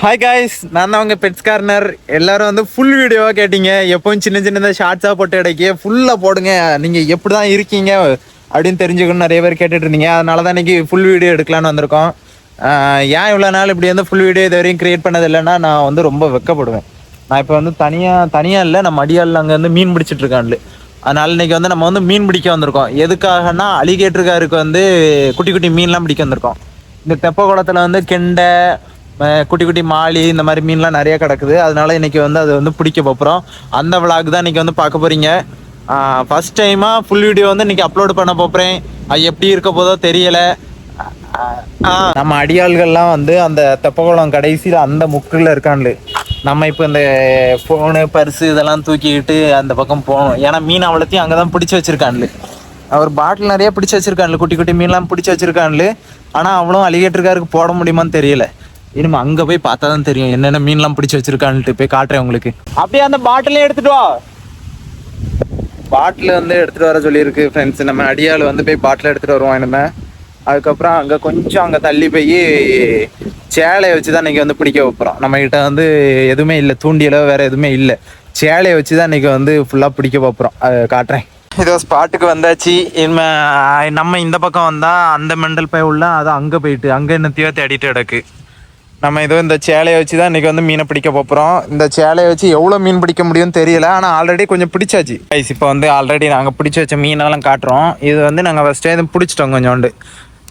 Hi guys நான் தான் உங்கள் பெட்ஸ் கார்னர் எல்லாரும் வந்து ஃபுல் வீடியோவாக கேட்டீங்க. எப்பவும் சின்ன சின்னதாக ஷார்ட்ஸாக போட்டு இடைக்கே ஃபுல்லாக போடுங்க. நீங்கள் எப்படி தான் இருக்கீங்க அப்படின்னு தெரிஞ்சுக்கணும் நிறைய பேர் கேட்டுட்டு இருந்தீங்க. அதனால தான் இன்னைக்கு ஃபுல் வீடியோ எடுக்கலான்னு வந்திருக்கோம். ஏன் இவ்வளோ நாள் இப்படி வந்து ஃபுல் வீடியோ இது வரையும் பண்ணது இல்லைன்னா நான் வந்து ரொம்ப வெக்கப்படுவேன். நான் இப்போ வந்து தனியாக தனியாக இல்லை நம்ம அடியாளில் அங்கே வந்து மீன் பிடிச்சிட்டு இருக்கான்ல. அதனால இன்னைக்கு வந்து நம்ம வந்து மீன் பிடிக்க வந்திருக்கோம். எதுக்காகனா அலிகேட்டருக்காருக்கு வந்து குட்டி குட்டி மீன்லாம் பிடிக்க வந்திருக்கோம். இந்த தெப்ப குளத்துல வந்து கெண்டை குட்டி குட்டி மாலி இந்த மாதிரி மீன்லாம் நிறைய கிடக்குது. அதனால இன்னைக்கு வந்து அது வந்து பிடிக்க போகிறோம் அந்த விளாக் தான் இன்னைக்கு வந்து பார்க்க போறீங்க. ஃபர்ஸ்ட் டைமாக ஃபுல் வீடியோ வந்து இன்னைக்கு அப்லோட் பண்ண போகிறேன் அது எப்படி இருக்க போதோ தெரியல. நம்ம அடியாள்கள்லாம் வந்து அந்த தெப்பகுளம் கடைசியில் அந்த முக்கில் இருக்கான்லு நம்ம இப்போ இந்த ஃபோனு பர்ஸு இதெல்லாம் தூக்கிக்கிட்டு அந்த பக்கம் போகணும். ஏன்னா மீன் அவ்வளோத்தையும் அங்கே தான் பிடிச்சி வச்சுருக்கான்லு அவர் பாட்டில் நிறைய பிடிச்சி வச்சிருக்கான்ல குட்டி குட்டி மீன்லாம் பிடிச்சி வச்சிருக்கான்ல ஆனால் அவ்வளோ அலிகேட்டருக்காருக்கு போட முடியுமான்னு தெரியல. இனிமே அங்கே போய் பார்த்தா தான் தெரியும் என்னென்ன மீன்லாம் பிடிச்சி வச்சிருக்கான்ட்டு போய் காட்டுறேன் உங்களுக்கு. அப்படியே அந்த பாட்டிலையும் எடுத்துட்டு வா. பாட்டில் வந்து எடுத்துட்டு வர சொல்லியிருக்கு ஃப்ரெண்ட்ஸ் நம்ம அடியாள் வந்து போய் பாட்டில் எடுத்துட்டு வருவோம் இனிமே. அதுக்கப்புறம் அங்கே கொஞ்சம் அங்கே தள்ளி போய் சேலையை வச்சு தான் இன்னைக்கு வந்து பிடிக்க வைப்போம். நம்ம கிட்ட வந்து எதுவுமே இல்லை தூண்டியலோ வேற எதுவுமே இல்லை. சேலையை வச்சு தான் இன்னைக்கு வந்து ஃபுல்லாக பிடிக்க அதை காட்டுறேன். இதோ ஸ்பாட்டுக்கு வந்தாச்சு. இனிமே நம்ம இந்த பக்கம் வந்தால் அந்த மெண்டல் பய உள்ள அது அங்கே போயிட்டு அங்கே என்னத்தையோ தேடிட்டு கிடக்கு. நம்ம ஏதோ இந்த சேலையை வச்சு தான் இன்றைக்கி வந்து மீனை பிடிக்க போகிறோம் இந்த சேலையை வச்சு எவ்வளோ மீன் பிடிக்க முடியும்னு தெரியல. ஆனால் ஆல்ரெடி கொஞ்சம் பிடிச்சாச்சு. ஐஸ் இப்போ வந்து ஆல்ரெடி நாங்கள் பிடிச்சி வச்ச மீனெல்லாம் காட்டுறோம். இது வந்து நாங்கள் ஃபஸ்ட்டே இது பிடிச்சிட்டோம் கொஞ்சோண்டு.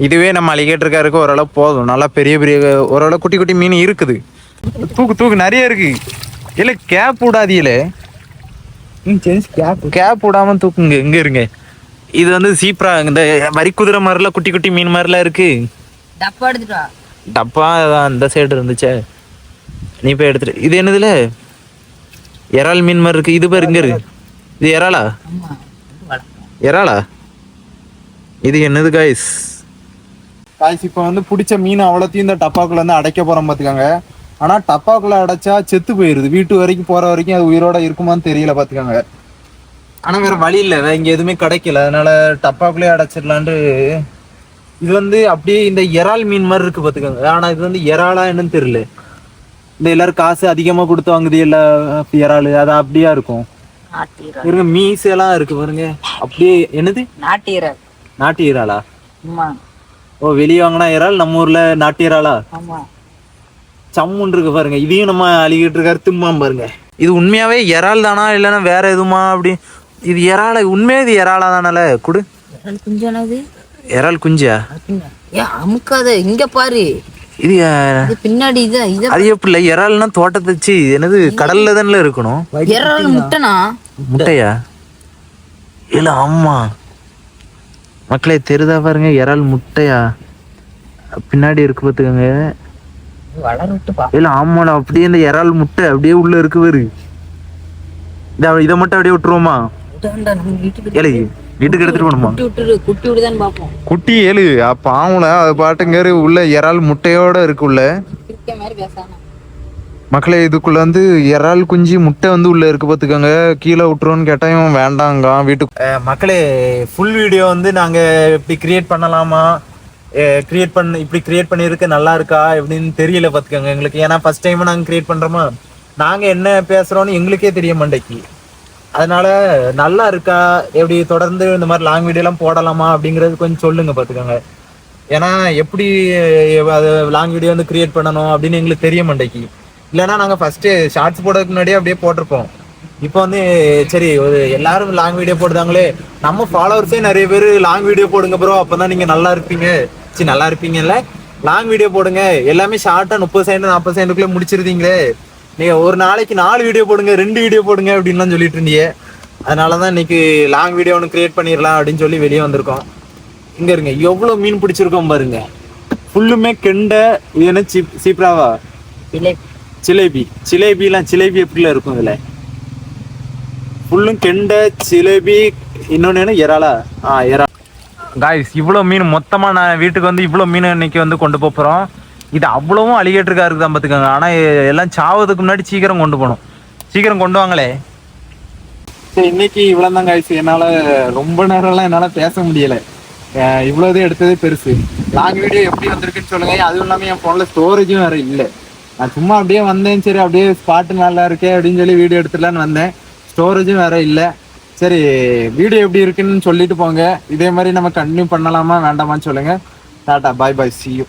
இதுவே நம்ம அலிகேட்டருக்காருக்கு ஓரளவு போதும். நல்லா பெரிய பெரிய ஓரளவு குட்டி குட்டி மீன் இருக்குது. தூக்கு தூக்கு நிறைய இருக்குது இல்லை கேப் விடாதீங்களே. கேப் கேப் விடாம தூக்குங்க எங்க இருங்க. இது வந்து சீப்ரா இந்த வரி குதிரை மாதிரிலாம் குட்டி குட்டி மீன் மாதிரிலாம் இருக்கு. டப்பா எடுத்துட்டு டப்பா அந்த சைடு இருந்துச்சே. நீ போய் எடுத்துட்டு இது என்னதுல? இறால் மீன் மாதிரி இருக்கு. இது பாரு இங்க இருக்கு இது இறாலா இறாலா இது என்னது காய்ஸ் காய்ஸ் இப்போ வந்து பிடிச்ச மீன் அவ்வளோத்தையும் இந்த டப்பாக்குள்ள வந்து அடைக்க போறோம் பார்த்துக்கோங்க ஆனா டப்பாக்குள்ள அடைச்சா செத்து போயிருது. வீட்டு வரைக்கும் போற வரைக்கும் அது உயிரோட இருக்குமான்னு தெரியல பார்த்துக்கோங்க ஆனா வேற வழி இல்லை. வேற இங்க எதுவுமே கிடைக்கல. அதனால டப்பாக்குள்ளே அடைச்சிடலான்ட்டு இது வந்து அப்படியே இந்த இறால் மீன் மாதிரி இருக்கு பார்த்துக்கோங்க ஆனா இது வந்து இறாலா என்னன்னு தெரியல. இந்த எல்லாரும் காசு அதிகமா கொடுத்து வாங்குது இல்ல இறால். அது அப்படியா இருக்கும்? இருங்க மீஸ் எல்லாம் இருக்கு பாருங்க. அப்படியே என்னது? நாட்டு இறாலா ஆமா. ஓ வெளியே வாங்கினா இறால்? நம்ம ஊர்ல நாட்டு இறாலா ஆமா. சம்முன்னு இருக்கு பாருங்க. இதையும் நம்ம அழுகிட்டு இருக்காரு திம்மாம் பாருங்க. இது உண்மையாவே இறால் தானா? இல்லைன்னா வேற எதுமா அப்படி? இது இறால உண்மையா இது இறாலா தானால? குடு. இறால் குஞ்சானது இறால் குஞ்சா? ஏ அமுக்காத. இங்க பாரு. இது பின்னாடி இது இத அது எப்படி இறால்னா தோட்டத்தை வச்சு என்னது கடல்ல தானே இருக்கணும்? இறால் முட்டைனா? முட்டையா? இல்ல ஆமா. மக்களே தெரிதா பாருங்க இறால் முட்டையா? பின்னாடி இருக்கு பார்த்துக்கோங்க. வளர விட்டு பா இல்ல ஆமாடா அப்படியே இந்த இறால் முட்டை அப்படியே உள்ள இருக்கு பாரு. இத இதை மட்டும் அப்படியே விட்டுருவோமா? விட்டாண்டா நம்ம வீட்டுக்கு ஏழு வீட்டுக்கு எடுத்துட்டு போகணுமா? குட்டி விடுதான்னு பாப்போம் குட்டி ஏழு பாவல அது பாட்டுங்காரு உள்ள இறால் முட்டையோட இருக்கு உள்ள. இருக்க மாதிரி பேசாம. மக்களே இதுக்குள்ள வந்து இறால் குஞ்சு முட்டை வந்து உள்ள இருக்கு பார்த்துக்கோங்க கீழே விட்டுருவோன்னு கேட்டா இவன் வேண்டாங்க வீட்டுக்கு. மக்களே ஃபுல் வீடியோ வந்து நாங்க இப்படி கிரியேட் பண்ணலாமா? கிரியேட் பண்ண இப்படி கிரியேட் பண்ணியிருக்க நல்லா இருக்கா எப்படின்னு தெரியல பார்த்துக்கோங்க எங்களுக்கு. ஏன்னா ஃபர்ஸ்ட் டைம் நாங்கள் கிரியேட் பண்ணுறோமா நாங்கள் என்ன பேசுகிறோன்னு எங்களுக்கே தெரிய மாட்டேக்கி அதனால நல்லா இருக்கா? எப்படி தொடர்ந்து இந்த மாதிரி லாங் வீடியோலாம் போடலாமா அப்படிங்கறது கொஞ்சம் சொல்லுங்க பார்த்துக்கோங்க. ஏன்னா எப்படி அது லாங் வீடியோ வந்து கிரியேட் பண்ணணும் அப்படின்னு எங்களுக்கு தெரிய மாட்டேங்கி இல்லைன்னா நாங்கள் ஃபஸ்ட்டு ஷார்ட்ஸ் போடுறதுக்கு முன்னாடியே அப்படியே போட்டிருப்போம். இப்போ வந்து சரி ஒரு எல்லாரும் லாங் வீடியோ போடுதாங்களே நம்ம ஃபாலோவர்ஸே நிறைய பேர் லாங் வீடியோ போடுங்க ப்ரோ அப்போ தான் நீங்கள் நல்லா இருப்பீங்க. சரி நல்லா இருப்பீங்கல்ல? லாங் வீடியோ போடுங்க. எல்லாமே ஷார்ட்டா முப்பது செகண்ட் நாற்பது செகண்டுக்குள்ளே முடிச்சிருந்தீங்களே நீங்கள் ஒரு நாளைக்கு நாலு வீடியோ போடுங்க ரெண்டு வீடியோ போடுங்க அப்படின்லாம் சொல்லிட்டு இருந்தீங்க அதனால தான் இன்னைக்கு லாங் வீடியோ ஒன்று கிரியேட் பண்ணிடலாம் அப்படின்னு சொல்லி வெளியே வந்திருக்கோம். இங்க இருங்க. எவ்வளவு மீன் பிடிச்சிருக்கோம் பாருங்க. ஃபுல்லுமே கெண்டை இது என்ன சிப் சீப்ராவா? இல்லை ஜிலேபி ஜிலேபிலாம் ஜிலேபி எப்படிலாம் இருக்கும் இதில்? ஃபுல்லும் கெண்டை ஜிலேபி இன்னொன்னு என்ன? இறாலா ஆ இறா காய்ஸ் இவ்வளோ மீன் மொத்தமாக நான் வீட்டுக்கு வந்து இவ்வளோ மீன் இன்னைக்கு வந்து கொண்டு போகிறோம் இது அவ்வளவும் அலிகேட்டருக்கா இருக்குது பார்த்துக்கோங்க. ஆனால் எல்லாம் சாவதுக்கு முன்னாடி சீக்கிரம் கொண்டு போகணும். சீக்கிரம் கொண்டு வாங்களே. சரி இன்னைக்கு இவ்வளோ தான் காய்ஸ் என்னால் ரொம்ப நேரம்லாம் என்னால் பேச முடியலை. இவ்வளோதே எடுத்ததே பெருசு. லாங் வீடியோ எப்படி வந்திருக்குன்னு சொல்லுங்க. அதுவும் இல்லாமல் என் ஃபோனில் ஸ்டோரேஜும் வேற இல்லை. நான் சும்மா அப்படியே வந்தேன். சரி அப்படியே ஸ்பாட்டு நல்லா இருக்கே அப்படின்னு சொல்லி வீடியோ எடுத்துடலான்னு வந்தேன். ஸ்டோரேஜும் வேற இல்லை. சரி வீடியோ எப்படி இருக்குன்னு சொல்லிட்டு போங்க. இதே மாதிரி நம்ம கண்டினியூ பண்ணலாமா வேண்டாமான்னு சொல்லுங்க. டாட்டா பாய் பாய் சியூ